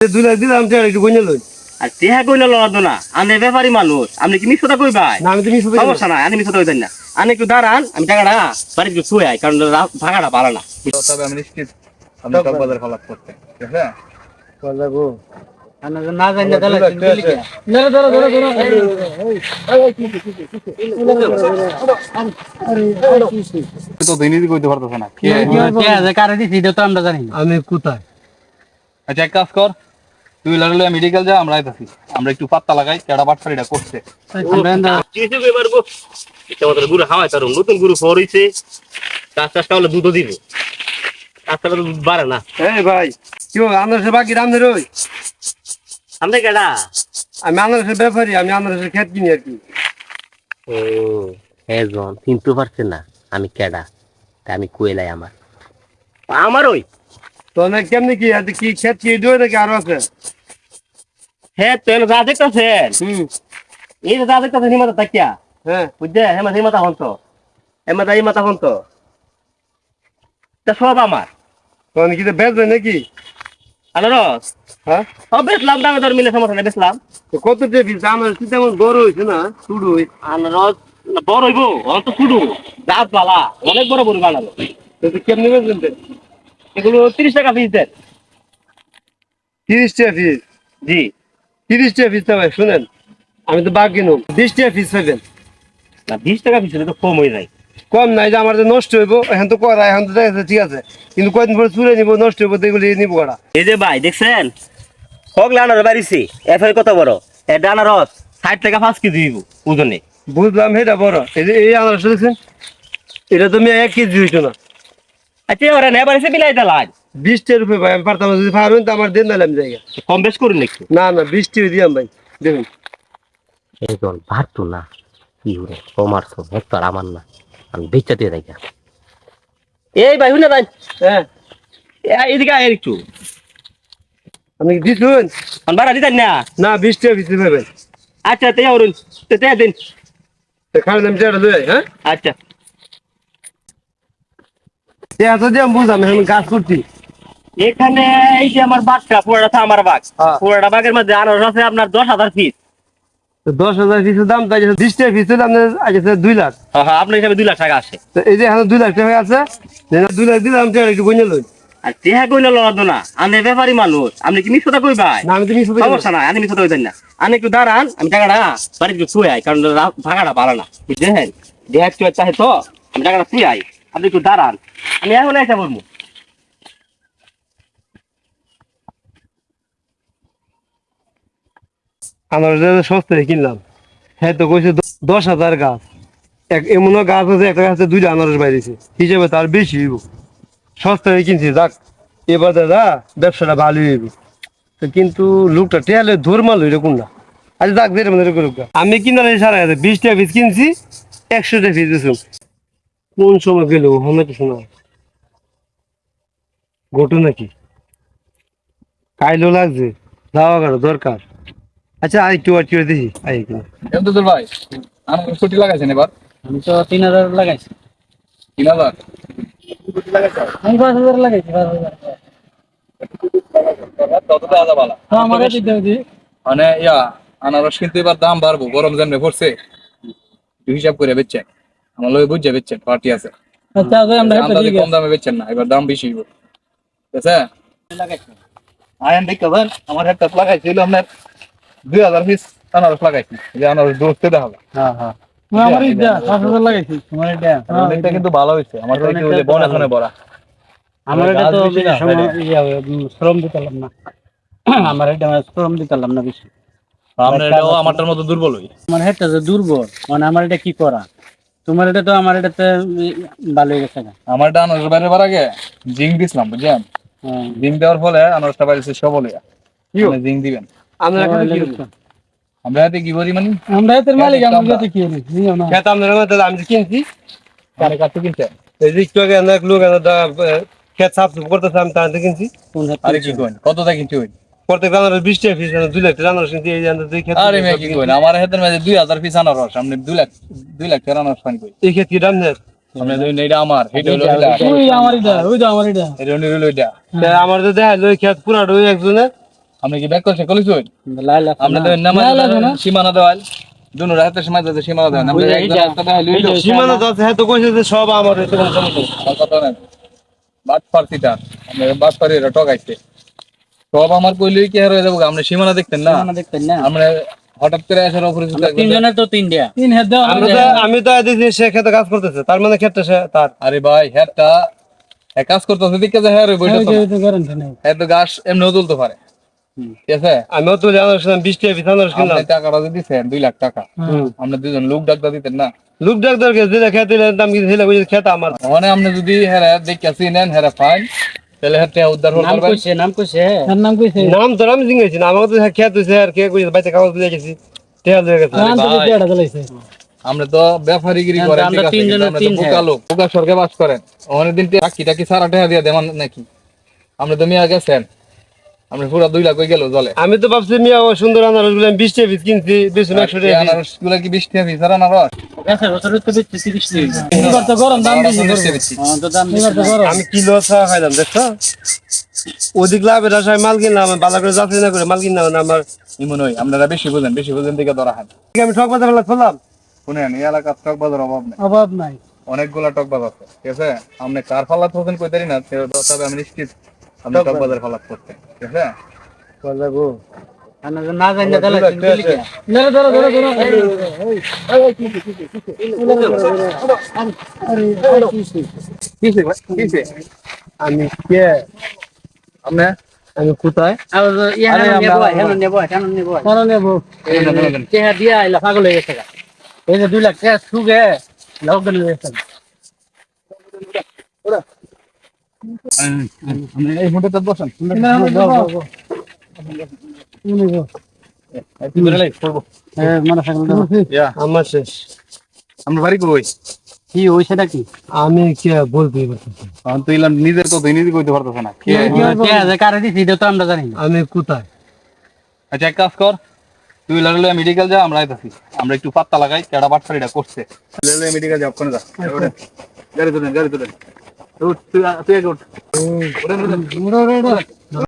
দুই লাখ দিলাম টাকা একটু গঞ্জা লই আর টেহা কইলে লড়াতো না আমি ব্যাপারী মানুষ আপনি কি মিথ্যা কই ভাই না আমি তো সমস্যা আমি মিথ্যা না আমি একটু দাঁড়ান আমি টাকাটা বাড়িতে একটু শুয়ে আই কারণ রা- ভালো না তবে আমি নিশ্চিত আপনি কক্সবাজার খলাস করতে ঠিক আছে যাব না জানি না তাহলে ঠিক ধরো ধরো ধরো তো দিনই কইতে পারতেছ না কি কারে দিছি এটা তো আমরা জানি আমি কোথায় আচ্ছা এক কাজ কর তুই লাগলে মেডিকেল যা আমরা আইতাছি। আমরা একটু পাত্তা লাগাই কেডা বাটফারিটা করছে। কিছু গো এটা আমাদের গুরু হাওয়াই তার নতুন গুরু ফর হইছে চাষ দুধও দিব। দুধ বাড়ে না। এই ভাই আনারসের বাকি দাম আমরা কেডা? আমি আনারসের ব্যাপারী আমি আনারসের খেত কিনি আর কি। ও হ্যাঁ জন চিনতে পারছে না আমি কেডা তা আমি কইলাই আমার। আমার ওই? তো না কেমনি কি কি খেত কি দুই নাকি আরও আছে? হ্যাঁ তো এলো যা দেখতেছেন এই যে দেখতেছেন হিমাতা তাকিয়া। হ্যাঁ। বুঝছে হেমা হিমাতা হন্ত। হেমাতা হিমাতা হন্ত। তা সব আমার। তো কি বেচবে নাকি? আনারস হ্যাঁ? বেচলাম দামে দর মিলে সমস্যা নেই বেচলাম। কত টেবিল আনারস কি তেমন বড় হয়েছে না শুরু আনারস বড় হইব অত শুধু দাঁত পালা অনেক বড় বড় বানালো কেমনি বেচবেন? এগুলো তিরিশ টাকা পিস দেন। তিরিশ টাকা পিস জি। তিরিশ টাকা পিস ভাই শুনেন। আমি তো বাঘ কিনুম বিশ টাকা পিস পাইবেন না বিশ টাকা পিস তো কম হয়ে যায়। কম নাই যে আমার যে নষ্ট হইব এখন তো করা এখন তো দেখা ঠিক আছে। কিন্তু কয়দিন পরে চুরে নিব নষ্ট হইব তো এগুলি নিব করা এই যে ভাই দেখছেন? হক আনারস বাড়িছি এফের কত বড়? এটা আনারস ষাট টাকা পাঁচ কেজি হইব ওজনে। বুঝলাম এটা বড়। এই যে এই আনারস দেখছেন? এটা তো আমি এক কেজি হইতো না। আচ্ছা ওরা নেই বাড়িছে বিলাই দিলাম। বিশ টাকা রুপে ভাই আমি পারতাম যদি পারবেন তো আমার দিন দিলাম জায়গা কম বেশ করুন একটু? না না বিশ টাকা দিয়াম ভাই দেখুন। এই জল ভারতো না কি হরে কমারছো হেক্টর আমার না আমি বেচা দিয়ে দেখা এই ভাই শুনে ভাই হ্যাঁ। এদিকে আয় একটু। আপনি কি দিচ্ছেন আমি ভাড়া দিতেন না। না বিশ টাকা পিস পাবেন আচ্ছা তে অরুণ তে তে দিন। খালি আমি টাকাটা লই হ্যাঁ? আচ্ছা। এত দিয়ে আমি বুঝলাম এখন কাজ করছি। এখানে এই যে আমার বাঘটা পুরোটা আমার বাঘ হ্যাঁ। পুরোটা বাঘের মধ্যে আনারস আছে আপনার দশ হাজার পিস দশ হাজার পিসের দাম তাই বিশ টাকা পিস আছে দুই লাখ। হ্যাঁ হ্যাঁ আপনার হিসাবে দুই লাখ টাকা আসে তো এই যে এখন দুই লাখ টাকা আছে দুই লাখ দিলাম একটু গঞ্জা লই। আর টেহা কইলে লড়াতো না আমি ব্যাপারী মানুষ আপনি কি কই ভাই? আমি তো মিশে সমস্যা নাই আমি মিথ্যা কইতেন না। আমি একটু দাঁড়ান আমি টাকাটা বাড়িতে একটু শুয়ে আই কারণ রা- ভাগাটা ভালো না বুঝলেন? দেহ একটু চাহে তো আমি টাকাটা শুয়ে আই। আপনি একটু দাঁড়ান আমি এখন এসে বলব। আমার সস্তায় কিনলাম। হ্যাঁ তো কইছে দশ হাজার গাছ। এক এমনও গাছ আছে, একটা গাছে দুইটা আনারস বাইরেছে। হিসেবে তার বেশি হইব। সস্তায় কিনছি, যাক। এবার দাদা, ব্যবসাটা ভালোই হইব। কিন্তু লোকটা টেয়ালে ধর্মাল এরকম না আচ্ছা যাক যেটা মনে গা। আমি কিনা সারা গেছে বিশ টাকা পিস কিনছি একশো টাকা পিস দিয়েছি কোন সময় গেল হমে তো শোনা। ঘটনা কি? কাইলো লাগছে, যাওয়া দরকার। আচ্ছা আর একটু আর করে দেখি আই কিনা এমদাদুল ভাই আমার ছুটি লাগাইছেন এবার। আমি তো তিন হাজার লাগাইছি। তিন হাজার? আমি পাঁচ হাজার লাগাইছি পাঁচ হাজার। হ্যাঁ মানে ইয়া আনারস কিন্তু এবার দাম বাড়বো গরম যেমনি পড়ছে। একটু হিসাব করে বেচছেন। আমার লোক বুঝছে বেচছেন পার্টি আছে। আচ্ছা আচ্ছা আমরা একটা আন্দাজে কম দামে বেচছেন না এবার দাম বেশি হইব। ঠিক আছে? আয়ান দেখতেছেন আমার একটা লাগাইছিল আপনার। দুই হাজার পিস আনারস লাগাইছি যে আনারস দোস্তে দেখা হ্যাঁ হ্যাঁ। এটা কিন্তু ভালো হয়েছে। আমার তো একটু যে বন এখানে বড়া আমার এটা তো গাছ বেশি না, সময় বাইরে। উম, শ্রম দিতাম না। আমার এটা শ্রম দিতাম না বেশি। আমরা এটাও আমারটার মতো দুর্বল হই। আমার হেডটা যে দুর্বল মানে আমার এটা কি করা? তোমার এটা তো আমার এটাতে ভালো হয়ে গেছে আমার এটা আনারস বাইরে বার আগে জিঙ্ক দিছিলাম বুঝছেন? হ্যাঁ। জিঙ্ক দেওয়ার ফলে আনারসটা বাইরেছে সবল হইয়া। জিঙ্ক দিবেন। আমরা? আমরা কি মানে? আমরা এতের মালিক আমরা- আমরা তো কি করি? নিও না। খেত আপনার মতো আমি যে কিনছি। কারে কাটতে কিনতে এই যে একটু আগে অনেক লোক এনে দা- এ, খেত সাফ সুফ করতেছে আমি তাতে কিনছি। আরে কি কইন? কতটা কিনতে হইন? প্রত্যেক আনারস বিশ টাকা পিস দুই লাখ টাকা কিনছি এই যে দুই খেত আরে মে কি কইন? আমার হাতের মাঝে দুই হাজার পিস আনারস সামনে দুই লাখ দুই লাখ টাকা আনারস কই? এই খেত কি দাম নেই সামনে দুই এটা আমার এটা হলো ওই আমার ওই তো এটা এটা হলো এটা আমার তো দেখা খেত পুরা একজনের। আপনি কি ব্যাক করছে কলিস আমরা তো নামাজ সীমানা দেওয়াল দুনো রাতে সময় যাতে সীমানা দেওয়াল আমরা ওই যে এইটা- একটা দেওয়াল সীমানা আছে হ্যাঁ তো কইছে যে সব আমার এতে কোনো সমস্যা কথা নাই বাট পার্টিটা আমরা বাট পার্টি এটা টকাইছে সব আমার কইলেই কি আর হয়ে যাব আমরা সীমানা দেখতেন না? সীমানা দেখতেন না। আমরা হঠাৎ করে আসার অপরিচিত তিনজনের তো তিনটা তিন হেড দাও আমি তো দেখছি সে খেতে কাজ করতেছে। তার মানে ক্ষেত্রে সে তার। আরে ভাই এক কাজ করতেছে দিকে যে হ্যাঁ রে বইটা তো গ্যারান্টি নাই। হ্যাঁ তো গাছ এমনিও তুলতে পারে। ঠিক আছে? আমিও তো জানার শুনলাম বিশ টাকা বিছানোর আপনি টাকাটা যদি দিচ্ছেন দুই লাখ টাকা। আমরা দুজন লোক ডাক্তার দিতেন না? লোক ডাক্তারকে যেটা খেতে দাম ছিল বুঝে খেতে আমার। মানে আপনি যদি হ্যাঁ দেখে নেন হ্যাঁ ফাইন তাহলে হ্যাঁ উদ্ধার হতে নাম কইছে নাম কইছে তার নাম কইছে? নাম তো আমি জিঙ্গেছি না আমাকে তো খেতে হয়েছে আর কে কইছে বাইতে কাগজ দিয়ে গেছি টেয়াল দিয়ে গেছে। আমরা তো ব্যাপারীগিরি হ্যাঁ, করেন আমরা ঠিক আছে, তিনজনের আমরা তো তিন বোকা হ্যাঁ। লোক। বোকা সরকার বাস করেন। অনেক দিন টাকি টাকি সারা টাকা দিয়ে দেমান নাকি? আমরা তো মিয়া গেছেন। আমরা পুরো দুই লাখ গেল জলে। আমি তো ভাবছি মিয়া ও সুন্দর আনারসগুলো বিশ টাকা পিস কিনছি বেশি একশো টাকা আনারসগুলা কি বিশ টাকা পিস? আর আনারস? গেছে বছর তো বেচছে 30 টাকা এবার তো গরম দাম বেশি বিশ টাকা বেশি। হ্যাঁ তো দাম এবার তো গরম। আমি কিলো খাইলাম দেখছ? অধিক লাভের আশায় মাল কিনলাম বালা করে যাত্রী না করে মাল কিনলাম আমার এমন হয় আপনারা বেশি বুঝেন বেশি বুঝেন দিকে ধরা হান আমি ঠক বাজার ফেলা শুনেন এই এলাকার টক বাজার অভাব নেই। অভাব নাই। অনেকগুলা টক বাজার আছে ঠিক আছে? আপনি কার ফালাত হোসেন কই না তবে আমি নিশ্চিত। আপনি টক বাজার ফালাত করতে ঠিক আছে যাব না জানি না তাহলে দুই লাখ ধরো ধরো ধরো কিসে ভাই? কিসে? আমি কে আপনি আমি কোথায় আর ইয়া আরে নেব আমরা- হেন নেব হেন নেব হেন নেব চেহারা দিয়া আইলা পাগল হয়ে গেছে এই যে দুই লাখ সুগে লকডাউন হয়ে গেছে এই মুহূর্তে বসেন একটু করে লাই, করব। থাকলে আমার শেষ। আপনার বাড়ি কই? কি ওই সেটা কি আমি কে তুই নিজের নিজে কইতে পারতেছ না। কে? কে কারে দিছি? তো আমরা জানি আমি কোথায়? আচ্ছা এক কাজ কর। তুই মেডিকেল যা আমরা আইতাছি। আমরা একটু পাত্তা লাগাই কেডা করছে। মেডিকেল যা ওখানে যা। ওঠেন। গাড়ি তুলেন গাড়ি তুলেন। উঠ, তুই তুই